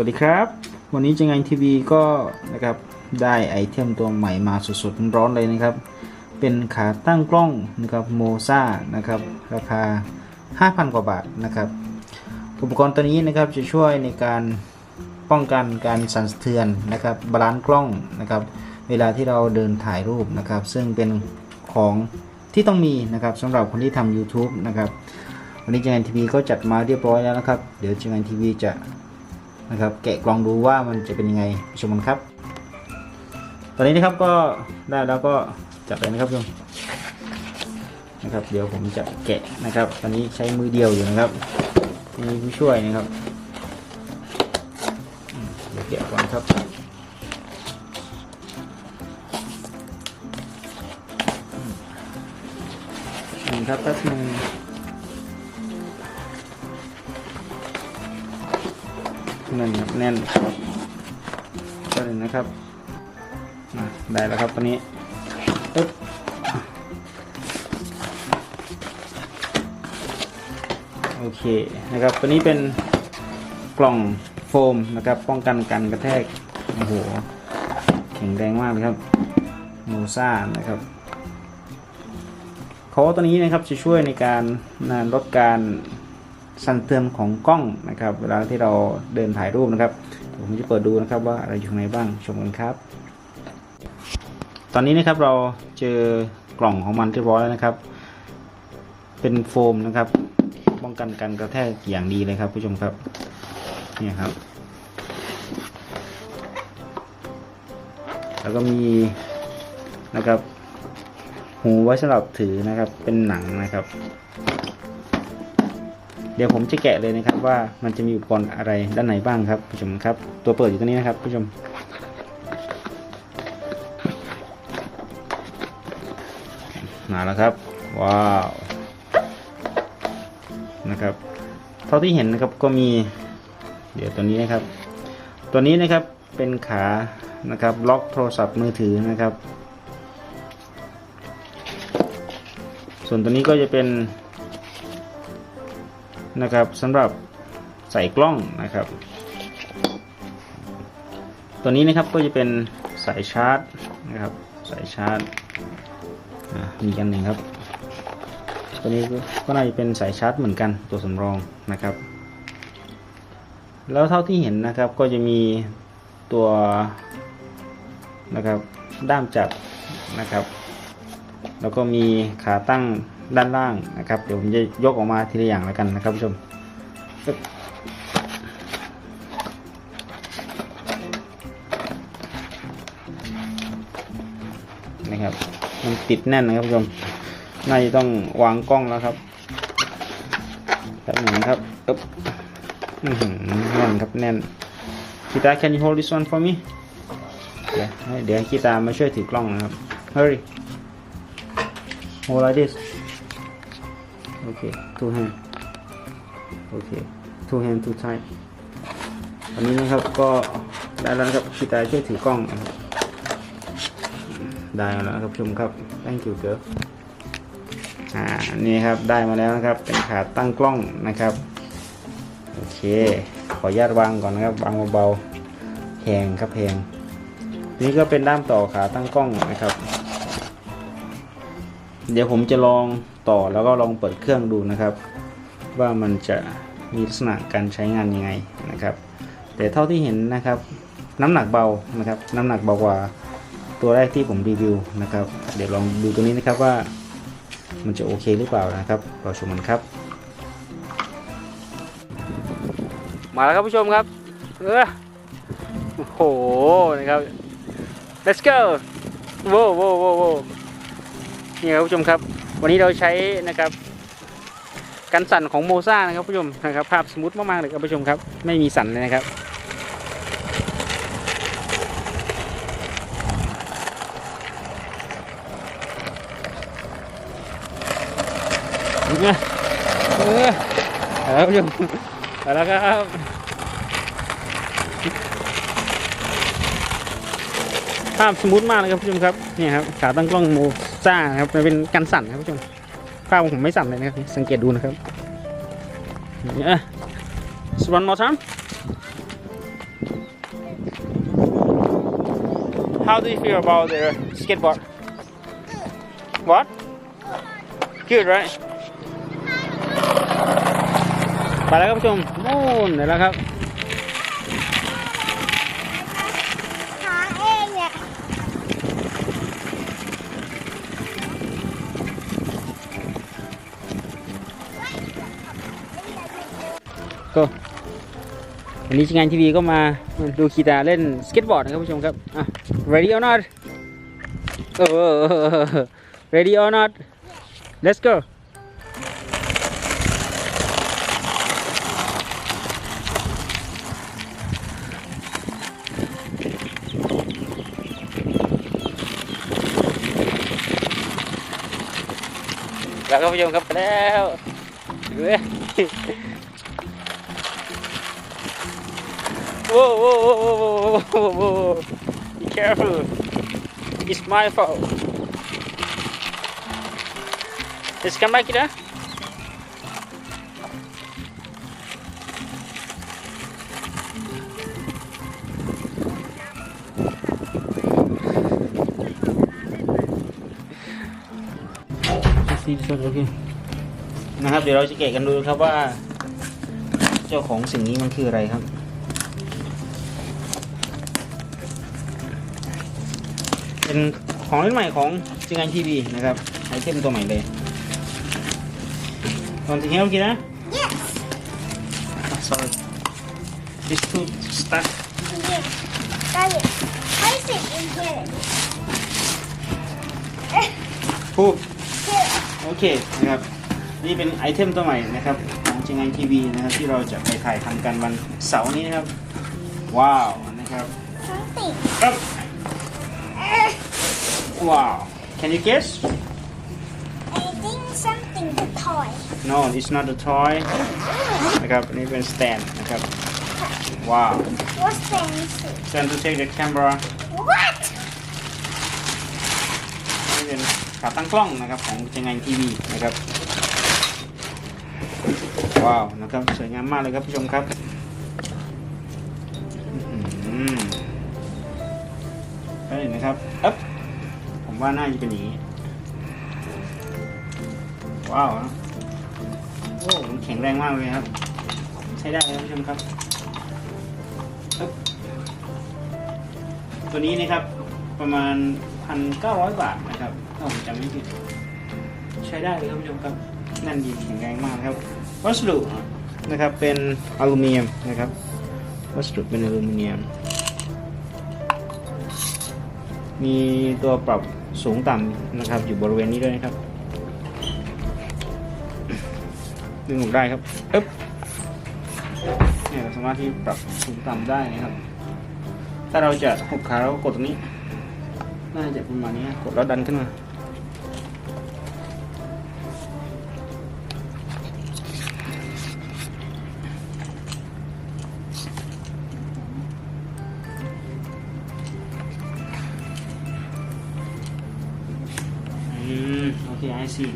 วัสดีครับ วันนี้จังไงทีวีก็นะครับได้ไอเทมตัวใหม่มาสดๆร้อนเลยนะครับ เป็นขาตั้งกล้องนะครับโมซ่านะครับราคา 5,000 กว่าบาทนะครับอุปกรณ์ตัวนี้นะครับจะช่วยในการป้องกันการสั่นสะเทือนนะครับบาลานซ์กล้องนะครับ เวลาที่เราเดินถ่ายรูปนะครับ ซึ่งเป็นของที่ต้องมีนะครับสำหรับคนที่ทำ YouTube นะครับวันนี้จังไงทีวีก็จัดมาเรียบร้อยแล้วนะครับ เดี๋ยวจังไงทีวีจะ นะครับ แกะกล่องดูว่ามันจะเป็นยังไงไปชมกันครับ ตอนนี้นะครับก็ได้แล้วก็จัดเลยนะครับผู้ชมนะครับ เดี๋ยวผมจะแกะนะครับ ตอนนี้ใช้มือเดียวอยู่นะครับมีผู้ช่วยนะครับเดี๋ยวแกะก่อนครับอืมครับแป๊บนึง แน่นครับแน่นก็เลยนะครับได้แล้วครับตอนนี้ปึ๊บโอเคนะครับตัวนี้เป็นกล่องโฟมนะครับ ป้องกันการกระแทกโอ้โหแข็งแรงมากเลยครับโมซ่านะครับเขาตัวนี้นะครับจะช่วยในการนะลดการ สั่นเตือนของกล้องนะครับ เวลาที่เราเดินถ่ายรูปนะครับผมจะเปิดดูนะครับว่าอะไรอยู่ข้างในบ้างชมกันครับ ตอนนี้นะครับเราเจอกล่องของมันเรียบร้อยแล้วนะครับ เป็นโฟมนะครับ ป้องกันการกระแทกอย่างดีเลยครับผู้ชมครับนี่ครับ แล้วก็มีนะครับ หูไว้สำหรับถือนะครับเป็นหนังนะครับ เดี๋ยวผมจะแกะเลยนะครับว่ามันจะมีอุปกรณ์อะไรด้านในบ้างครับผู้ชมครับ ตัวเปิดอยู่ตรงนี้นะครับผู้ชม มาแล้วครับ ว้าวนะครับ เท่าที่เห็นนะครับก็มี เดี๋ยวตัวนี้นะครับ ตัวนี้นะครับเป็นขานะครับล็อกโทรศัพท์มือถือนะครับ ส่วนตัวนี้ก็จะเป็น นะครับสำหรับใส่กล้องนะครับ ตัวนี้นะครับก็จะเป็นสายชาร์จนะครับสายชาร์จมีกันหนึ่งครับตัวนี้ก็น่าจะเป็นสายชาร์จเหมือนกันตัวสำรองนะครับ แล้วเท่าที่เห็นนะครับก็จะมีตัวนะครับด้ามจับนะครับ แล้วก็มีขาตั้ง ด้านล่างนะครับ เดี๋ยวผมจะยกออกมาทีละอย่างแล้วกันนะครับผู้ชมนะครับ มันติดแน่นนะครับผู้ชมน่าจะต้องวางกล้องแล้วครับแป๊บหนึ่งนะครับปึ๊บแน่นครับแน่นกีตาร์ can you hold this one for me เดี๋ยวเดี๋ยวกีตาร์มาช่วยถือกล้องนะครับ hurry hold like this okay two hand okay two hand two tight อันนี้นะครับก็ได้แล้วนะครับพี่ตายช่วยถือกล้องนะครับได้แล้วนะครับชมครับ thank you girl อ่านี่ครับได้มาแล้วนะครับเป็นขาตั้งกล้องนะครับโอเค ขออนุญาตวางก่อนนะครับวางเบาๆแพงครับแพงนี่ก็เป็นด้ามต่อขาตั้งกล้องนะครับ เดี๋ยวผมจะลองต่อแล้วก็ลองเปิดเครื่องดูนะครับ ว่ามันจะมีลักษณะการใช้งานยังไงนะครับ แต่เท่าที่เห็นนะครับ น้ำหนักเบานะครับ น้ำหนักเบากว่าตัวแรกที่ผมรีวิวนะครับ เดี๋ยวลองดูตัวนี้นะครับว่ามันจะโอเคหรือเปล่านะครับรอชมกันครับ มาแล้วครับผู้ชมครับเออโอ้โหนะครับ let's go โว้โว้โว้โว้ นี่ครับผู้ชมครับ วันนี้เราใช้นะครับกันสั่นของโมซ่านะครับผู้ชมนะครับภาพสมูทมากๆเลยครับผู้ชมครับ ไม่มีสั่นเลยนะครับเนี่ยเออเอาละครับผู้ชมเอาละครับภาพสมูทมากเลยครับผู้ชมครับนี่ครับขาตั้งกล้องโม ซ่านะครับมันเป็นกันสั่นนะครับผู้ชมข้าวผมไม่สั่นเลยนะครับสังเกตดูนะครับอะ one more time how do you feel about the skateboard what good right ไปแล้วครับผู้ชมนู่นเดี๋แล้วครับ ก็วันนี้ทีมงานทีวีก็มาดูคีตาเล่นสเก็ตบอร์ดนะครับผู้ชมครับอะ ready or not เออ ready or not let's go แล้วก็ผู้ชมครับไปแล้ว Whoa, whoa, whoa, whoa, whoa, whoa, whoa. Be careful. It's my fault. Let's come back here. See this one, okay. นะครับเดี๋ยวเราจะแกะกันดูครับว่า เจ้าของสิ่งนี้มันคืออะไรครับ เป็นของเล่นใหม่ของจิงานทีวีนะครับไอเทมตัวใหม่เลยตอนที่เฮียกินนะ yes Ah, sorry this too stuck yes got it place it in here พูด here โอเคนะครับนี่เป็นไอเทมตัวใหม่นะครับของจิงานทีวีนะครับที่เราจะไปถ่ายทำกันวันเสาร์นี้นะครับ ว้าวนะครับ something ครับ ว้าว can you guess I think something the toy no it's not a toy นะครับอันนี้เป็น stand นะครับว้าว what's fancy stand to take the camera what นี่เป็นขาตั้งกล้องนะครับของจังงานทีวีนะครับ ว้าวนะครับสวยงามมากเลยครับผู้ชมครับอื้อหือได้เลยนะครับอ๊บผม ว่าน่าจะเป็นอย่างนี้ ว้าวนะโอ้มันแข็งแรงมากเลยครับ ใช้ได้เลยครับผู้ชมครับ ตัวนี้นะครับประมาณ1,900บาทนะครับถ้าผมจำไม่ผิดใช้ได้เลยครับผู้ชมครับนั่นดีแข็งแรงมากครับ วัสดุนะครับเป็นอลูมิเนียมนะครับ วัสดุเป็นอลูมิเนียม มีตัวปรับ สูงต่ำนะครับ อยู่บริเวณนี้ด้วยนะครับดึงออกได้ครับอึ๊บเนี่ยสามารถที่ปรับสูงต่ำได้นะครับ ถ้าเราจะหุบขาเราก็กดตรงนี้ น่าจะประมาณนี้กดแล้วดันขึ้นมา I see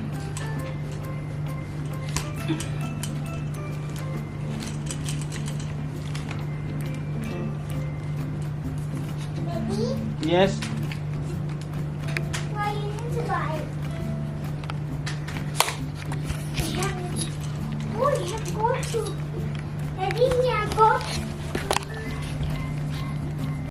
yes